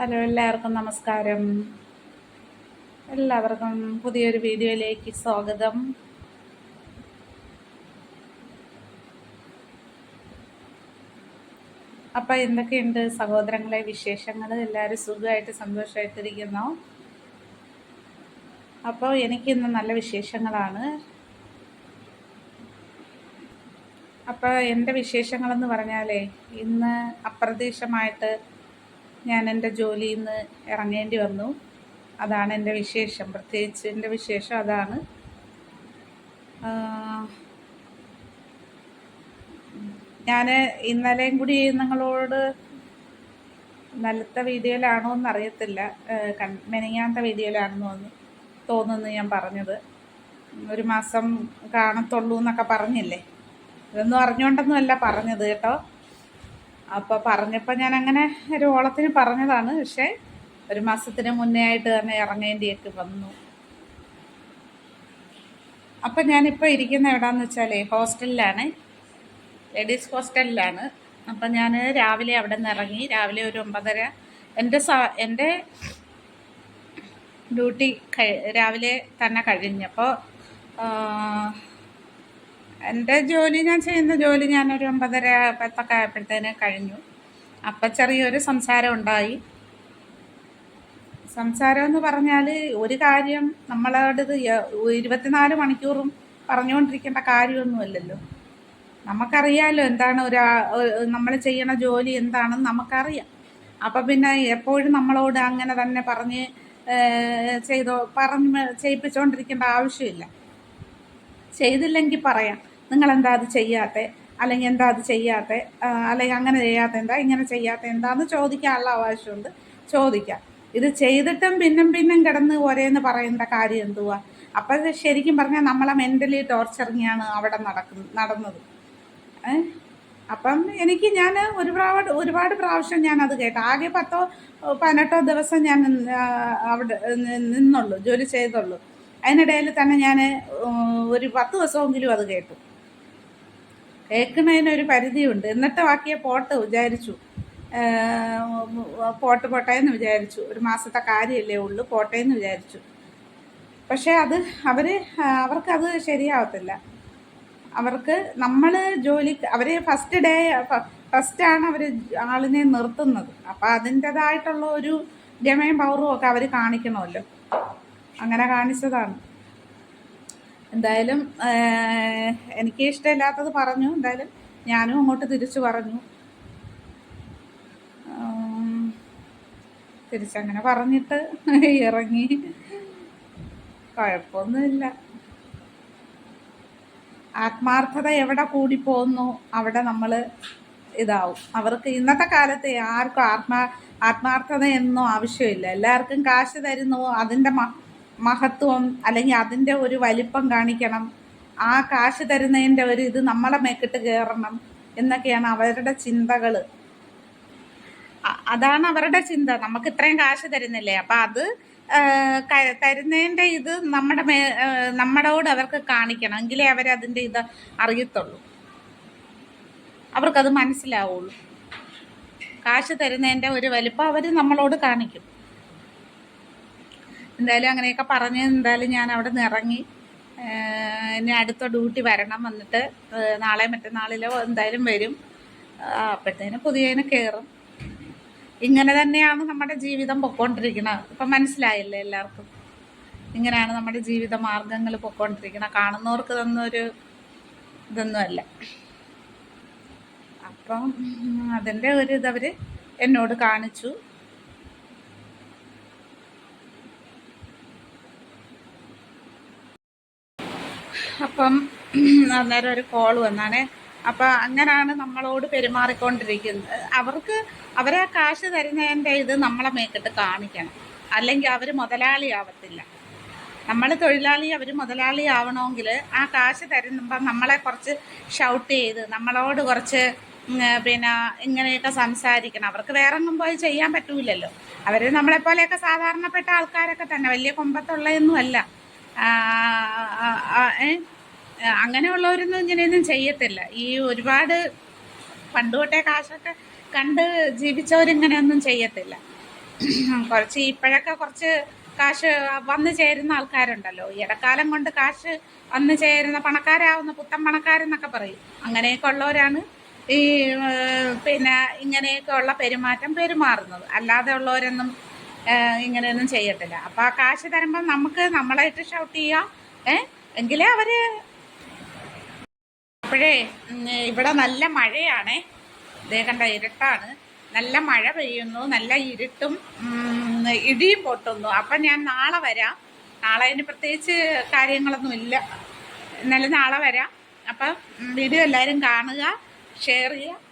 Hello എല്ലാവർക്കും നമസ്കാരം. എല്ലാവർക്കും പുതിയൊരു വീഡിയോയിലേക്ക് സ്വാഗതം. അപ്പം എന്തൊക്കെയുണ്ട് സഹോദരങ്ങളെ വിശേഷങ്ങൾ എല്ലാവരും സുഖമായിട്ട് സന്തോഷമായിട്ടിരിക്കുന്നു? അപ്പോൾ എനിക്കിന്ന് നല്ല വിശേഷങ്ങളാണ്. അപ്പോൾ എന്റെ വിശേഷങ്ങളെന്ന് പറഞ്ഞാലേ ഇന്ന് അപ്രതീക്ഷമായിട്ട് ഞാൻ എന്റെ ജോലിയിൽ നിന്ന് ഇറങ്ങേണ്ടി വന്നു. അതാണ് എന്റെ വിശേഷം. പ്രത്യേകിച്ച് എന്റെ വിശേഷം അതാണ്. ഞാൻ ഇന്നലെയും കൂടി നിങ്ങളോട് നല്ലത്തെ വീഡിയോയിലാണോ എന്ന് അറിയത്തില്ല മെനങ്ങാത്ത വീഡിയോയിലാണെന്ന് തോന്നുന്നു തോന്നുന്നു ഞാൻ പറഞ്ഞത്. ഒരു മാസം കാണത്തുള്ളൂ എന്നൊക്കെ പറഞ്ഞില്ലേ? ഇതൊന്നും അറിഞ്ഞുകൊണ്ടൊന്നുമല്ല പറഞ്ഞത് കേട്ടോ. അപ്പോൾ പറഞ്ഞപ്പോൾ ഞാൻ അങ്ങനെ ഒരു ഓളത്തിന് പറഞ്ഞതാണ്. പക്ഷേ ഒരു മാസത്തിന് മുന്നേ ആയിട്ട് തന്നെ ഇറങ്ങേണ്ടിയൊക്കെ വന്നു. അപ്പം ഞാനിപ്പോൾ ഇരിക്കുന്ന എവിടെന്ന് വെച്ചാലേ ഹോസ്റ്റലിലാണ്. ലേഡീസ് ഹോസ്റ്റലിലാണ്. അപ്പം ഞാൻ രാവിലെ അവിടെ നിന്ന് ഇറങ്ങി. രാവിലെ ഒരു ഒമ്പതര. എന്റെ സ എന്റെ ഡ്യൂട്ടി രാവിലെ തന്നെ കഴിഞ്ഞപ്പോൾ എന്റെ ജോലി ഞാൻ ചെയ്യുന്ന ജോലി ഞാനൊരു ഒമ്പതര പത്തൊക്കെ ആയപ്പോഴത്തേന് കഴിഞ്ഞു. അപ്പം ചെറിയൊരു സംസാരം ഉണ്ടായി. സംസാരം എന്ന് പറഞ്ഞാൽ ഒരു കാര്യം നമ്മളോട് ഇരുപത്തിനാല് മണിക്കൂറും പറഞ്ഞുകൊണ്ടിരിക്കേണ്ട കാര്യമൊന്നുമല്ലല്ലോ. നമുക്കറിയാമല്ലോ എന്താണ് ഒരാ നമ്മൾ ചെയ്യണ ജോലി എന്താണെന്ന് നമുക്കറിയാം. അപ്പം പിന്നെ എപ്പോഴും നമ്മളോട് അങ്ങനെ തന്നെ പറഞ്ഞ് ചെയ്തോ പറഞ്ഞ് ചെയ്യിപ്പിച്ചുകൊണ്ടിരിക്കേണ്ട ആവശ്യമില്ല. ചെയ്തില്ലെങ്കിൽ പറയാം. നിങ്ങൾ എന്താ അത് ചെയ്യാത്ത? അല്ലെങ്കിൽ എന്താ അത് ചെയ്യാത്ത? അല്ലെങ്കിൽ അങ്ങനെ ചെയ്യാത്ത എന്താ? ഇങ്ങനെ ചെയ്യാത്ത എന്താന്ന് ചോദിക്കാനുള്ള അവകാശമുണ്ട്. ചോദിക്കാം. ഇത് ചെയ്തിട്ടും പിന്നും പിന്നും കിടന്ന് ഒരേന്ന് പറയേണ്ട കാര്യം എന്തുവാ? അപ്പം ശരിക്കും പറഞ്ഞാൽ നമ്മളെ മെന്റലി ടോർച്ചറിങ്ങാണ് അവിടെ നടക്കുന്ന നടന്നത്. അപ്പം എനിക്ക് ഞാൻ ഒരുപാട് ഒരുപാട് പ്രാവശ്യം ഞാൻ അത് കേട്ടു. ആകെ പത്തോ പതിനെട്ടോ ദിവസം ഞാൻ അവിടെ നിന്നുള്ളൂ ജോലി ചെയ്തുള്ളൂ. അതിനിടയിൽ തന്നെ ഞാൻ ഒരു പത്ത് ദിവസമെങ്കിലും അത് കേട്ടു. കേൾക്കുന്നതിനൊരു പരിധിയുണ്ട്. എന്നിട്ട് ബാക്കിയെ പോട്ട് വിചാരിച്ചു. പോട്ട് പോട്ടേന്ന് വിചാരിച്ചു. ഒരു മാസത്തെ കാര്യമല്ലേ ഉള്ളൂ പോട്ടേന്ന് വിചാരിച്ചു. പക്ഷേ അത് അവർ അവർക്കത് ശരിയാവത്തില്ല. അവർക്ക് നമ്മൾ ജോലി അവർ ഫസ്റ്റ് ഡേ ഫസ്റ്റാണ് അവർ ആളിനെ നിർത്തുന്നത്. അപ്പോൾ അതിന്റെതായിട്ടുള്ള ഒരു ഗമയും പവറും ഒക്കെ അവർ കാണിക്കണമല്ലോ. അങ്ങനെ കാണിച്ചതാണ്. എന്തായാലും എനിക്ക് ഇഷ്ടമില്ലാത്തത് പറഞ്ഞു. എന്തായാലും ഞാനും അങ്ങോട്ട് തിരിച്ചു പറഞ്ഞു. തിരിച്ചങ്ങനെ പറഞ്ഞിട്ട് ഇറങ്ങി. കുഴപ്പമൊന്നുമില്ല. ആത്മാർത്ഥത എവിടെ കൂടിപ്പോകുന്നു അവിടെ നമ്മൾ ഇതാവും. അവർക്ക് ഇന്നത്തെ കാലത്ത് ആർക്കും ആത്മാ ആത്മാർത്ഥത എന്നോ ആവശ്യമില്ല. എല്ലാവർക്കും കാശ് തരുന്നു അതിന്റെ മഹത്വം അല്ലെങ്കിൽ അതിന്റെ ഒരു വലിപ്പം കാണിക്കണം. ആ കാശ് തരുന്നതിന്റെ ഒരു ഇത് നമ്മളെ മേക്കിട്ട് കയറണം എന്നൊക്കെയാണ് അവരുടെ ചിന്തകൾ. അതാണ് അവരുടെ ചിന്ത. നമുക്ക് ഇത്രയും കാശ് തരുന്നില്ലേ? അപ്പം അത് തരുന്നതിന്റെ ഇത് നമ്മുടെ മേ നമ്മളോട് അവർക്ക് കാണിക്കണം. എങ്കിലേ അവരതിന്റെ ഇത് അറിയത്തുള്ളൂ. അവർക്കത് മനസ്സിലാവുള്ളൂ. കാശ് തരുന്നതിന്റെ ഒരു വലിപ്പം അവർ നമ്മളോട് കാണിക്കും. എന്തായാലും അങ്ങനെയൊക്കെ പറഞ്ഞ് എന്തായാലും ഞാൻ അവിടെ നിന്ന് ഇറങ്ങി. ഇനി അടുത്ത ഡ്യൂട്ടി വരണം വന്നിട്ട് നാളെ മറ്റന്നാളിലോ എന്തായാലും വരും. അപ്പോഴത്തേന് പുതിയതിന് കയറും ഇങ്ങനെ തന്നെയാണ് നമ്മുടെ ജീവിതം പൊക്കോണ്ടിരിക്കുന്നത്. ഇപ്പം മനസ്സിലായില്ലേ എല്ലാവർക്കും? ഇങ്ങനെയാണ് നമ്മുടെ ജീവിത മാർഗങ്ങൾ പൊക്കോണ്ടിരിക്കുന്നത്. കാണുന്നവർക്ക് തന്നൊരു ഇതൊന്നുമല്ല അപ്പം അതിന്റെ ഒരു ഇതവർ എന്നോട് കാണിച്ചു. അപ്പം അന്നേരം ഒരു കോൾ വന്നാണ്. അപ്പം അങ്ങനെയാണ് നമ്മളോട് പെരുമാറിക്കൊണ്ടിരിക്കുന്നത്. അവർക്ക് അവരെ കാശ് തരുന്നതിന്റെ ഇത് നമ്മളെ മേക്കിട്ട് കാണിക്കണം. അല്ലെങ്കിൽ അവർ മുതലാളി മുതലാളിയാവത്തില്ല നമ്മൾ തൊഴിലാളി അവർ മുതലാളി ആവണമെങ്കിൽ ആ കാശ് തരുമ്പം നമ്മളെ കുറച്ച് ഷൗട്ട് ചെയ്ത് നമ്മളോട് കുറച്ച് പിന്നെ ഇങ്ങനെയൊക്കെ സംസാരിക്കണം. അവർക്ക് വേറെ ഒന്നും പോയി ചെയ്യാൻ പറ്റൂലല്ലോ. അവർ നമ്മളെപ്പോലെയൊക്കെ സാധാരണപ്പെട്ട ആൾക്കാരൊക്കെ തന്നെ. വലിയ കൊമ്പത്തുള്ളതൊന്നുമല്ല അങ്ങനെയുള്ളവരൊന്നും ഇങ്ങനെയൊന്നും ചെയ്യത്തില്ല. ഈ ഒരുപാട് പണ്ട് തൊട്ടേ കാശൊക്കെ കണ്ട് ജീവിച്ചവരിങ്ങനെയൊന്നും ചെയ്യത്തില്ല. കുറച്ച് ഇപ്പോഴൊക്കെ കുറച്ച് കാശ് വന്നു ചേരുന്ന ആൾക്കാരുണ്ടല്ലോ. ഇടക്കാലം കൊണ്ട് കാശ് വന്നു ചേരുന്ന പണക്കാരാവുന്ന പുത്തൻ പണക്കാരെന്നൊക്കെ പറയും. അങ്ങനെയൊക്കെ ഉള്ളവരാണ് ഈ പിന്നെ ഇങ്ങനെയൊക്കെ ഉള്ള പെരുമാറ്റം പെരുമാറുന്നത്. അല്ലാതെ ഉള്ളവരൊന്നും ഇങ്ങനെയൊന്നും ചെയ്യത്തില്ല. അപ്പോൾ ആ കാശ് തരുമ്പം നമുക്ക് നമ്മളായിട്ട് ഷൗട്ട് ചെയ്യാം. ഏ? എങ്കിലേ അവർ അപ്പോഴേ ഇവിടെ നല്ല മഴയാണ്. ഇതേ കണ്ട ഇരുട്ടാണ്. നല്ല മഴ പെയ്യുന്നു നല്ല ഇരുട്ടും ഇടിയും പൊട്ടുന്നു. അപ്പം ഞാൻ നാളെ വരാം. നാളെ അതിന് പ്രത്യേകിച്ച് കാര്യങ്ങളൊന്നും ഇല്ല. എന്നാലും നാളെ വരാം. അപ്പം വീഡിയോ എല്ലാവരും കാണുക ഷെയർ ചെയ്യുക.